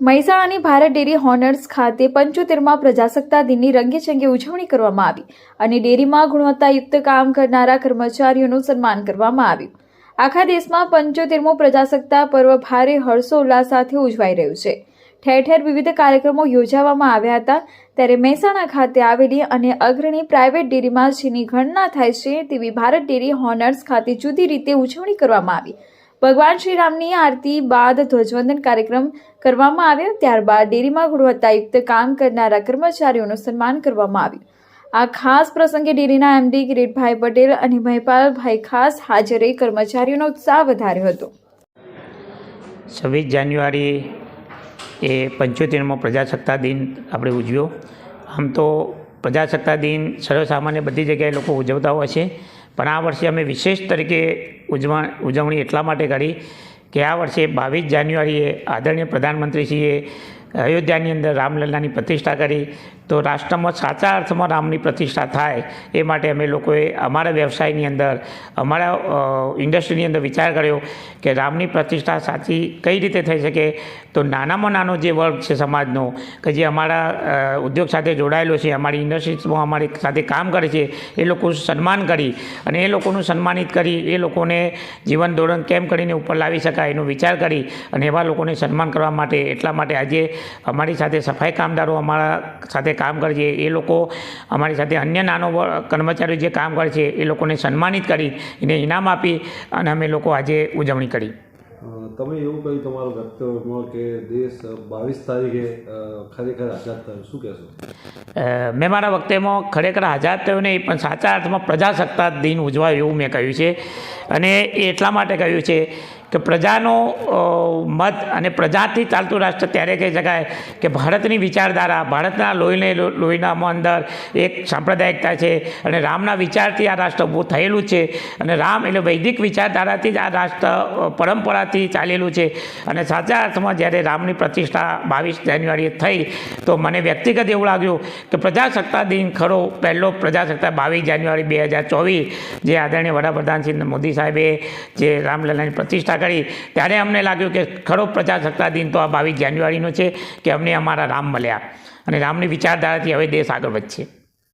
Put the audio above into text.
મહેસાણાની Bharat dairy હોનર્સ ખાતે પંચોતેરમાં પ્રજાસત્તા દિનની રંગેચંગે ઉજવણી કરવામાં આવી અને ડેરીમાં ગુણવત્તાયુક્ત કામ કરનારા કર્મચારીઓનું સન્માન કરવામાં આવ્યું. આખા દેશમાં પંચોતેરમો પ્રજાસત્તા પર્વ ભારે હર્ષોલ્લાસ સાથે ઉજવાઈ રહ્યું છે. ઠેર ઠેર વિવિધ કાર્યક્રમો યોજાવામાં આવ્યા હતા. ત્યારે મહેસાણા ખાતે આવેલી અને અગ્રણી પ્રાઇવેટ ડેરીમાં જેની ગણના થાય છે તેવી ભારત ડેરી હોનર્સ ખાતે જુદી રીતે ઉજવણી કરવામાં આવી. ભગવાન શ્રીરામની આરતી બાદ ધ્વજવંદન કાર્યક્રમ કરવામાં આવ્યો. ત્યારબાદ ડેરીમાં ગુણવત્તાયુક્ત કામ કરનારા કર્મચારીઓનું સન્માન કરવામાં આવ્યું. આ ખાસ પ્રસંગે ડેરીના એમડી કિરીટભાઈ પટેલ અને મહેપાલભાઈ ખાસ હાજર કર્મચારીઓનો ઉત્સાહ વધાર્યો હતો. છવ્વીસ જાન્યુઆરી એ પંચોતેરમો પ્રજાસત્તા દિન આપણે ઉજવ્યો. આમ તો પ્રજાસત્તા દિન સર્વસામાન્ય બધી જગ્યાએ લોકો ઉજવતા હોય છે. પણ આ વર્ષે અમે વિશેષ તરીકે ઉજવણ ઉજવણી એટલા માટે કરી કે આ વર્ષે બાવીસ જાન્યુઆરીએ આદરણીય પ્રધાનમંત્રીશ્રીએ અયોધ્યાની અંદર રામલલ્લાની પ્રતિષ્ઠા કરી. તો રાષ્ટ્રમાં સાચા અર્થમાં રામની પ્રતિષ્ઠા થાય એ માટે અમે લોકોએ અમારા વ્યવસાયની અંદર, અમારા ઇન્ડસ્ટ્રીની અંદર વિચાર કર્યો કે રામની પ્રતિષ્ઠા સાચી કઈ રીતે થઈ શકે? તો નાનામાં નાનો જે વર્ગ છે સમાજનો, કે જે અમારા ઉદ્યોગ સાથે જોડાયેલો છે, અમારી ઇન્ડસ્ટ્રીઝમાં અમારી સાથે કામ કરે છે, એ લોકોનું સન્માન કરી અને એ લોકોનું સન્માનિત કરી એ લોકોને જીવન ધોરણ કેમ કરીને ઉપર લાવી શકાય એનો વિચાર કરી અને એવા લોકોને સન્માન કરવા માટે એટલા માટે આજે અમારી સાથે સફાઈ કામદારો અમારા સાથે કામ કરે છે એ લોકો અમારી સાથે અન્ય નાનો કર્મચારીઓ જે કામ કરે છે એ લોકોને સન્માનિત કરી એને ઇનામ આપી અને અમે લોકો આજે ઉજવણી કરી. તમે એવું કહ્યું તમારો વક્તવ્યમાં કે દેશ બાવીસ તારીખે ખરેખર આઝાદ થયો. શું કહેશો? મેં મારા વખતેમાં ખરેખર આઝાદ થયો નહીં પણ સાચા અર્થમાં પ્રજાસત્તાક દિન ઉજવાય એવું મેં કહ્યું છે. અને એ એટલા માટે કહ્યું છે કે પ્રજાનો મત અને પ્રજાથી ચાલતું રાષ્ટ્ર ત્યારે કહી શકાય? કે ભારતની વિચારધારા, ભારતના લોહીને લોહીનામાં અંદર એક સાંપ્રદાયિકતા છે અને રામના વિચારથી આ રાષ્ટ્ર ઊભું થયેલું છે અને રામ એટલે વૈદિક વિચારધારાથી જ આ રાષ્ટ્ર પરંપરાથી ચાલેલું છે. અને સાચા અર્થમાં જ્યારે રામની પ્રતિષ્ઠા બાવીસ જાન્યુઆરીએ થઈ, તો મને વ્યક્તિગત એવું લાગ્યું કે પ્રજાસત્તા દિન ખરો પહેલો પ્રજાસત્તા બાવીસ જાન્યુઆરી બે હજાર ચોવીસ, જે આદરણીય વડાપ્રધાન શ્રી મોદી સાહેબે જે રામલલાની પ્રતિષ્ઠા કરી. ત્યારે અમને લાગ્યું કે ખરો પ્રજાસત્તા દિન તો આ બાવીસ જાન્યુઆરીનો છે કે અમને અમારા રામ મળ્યા. અને રામની વિચારધારાથી હવે દેશ આગળ વધશે.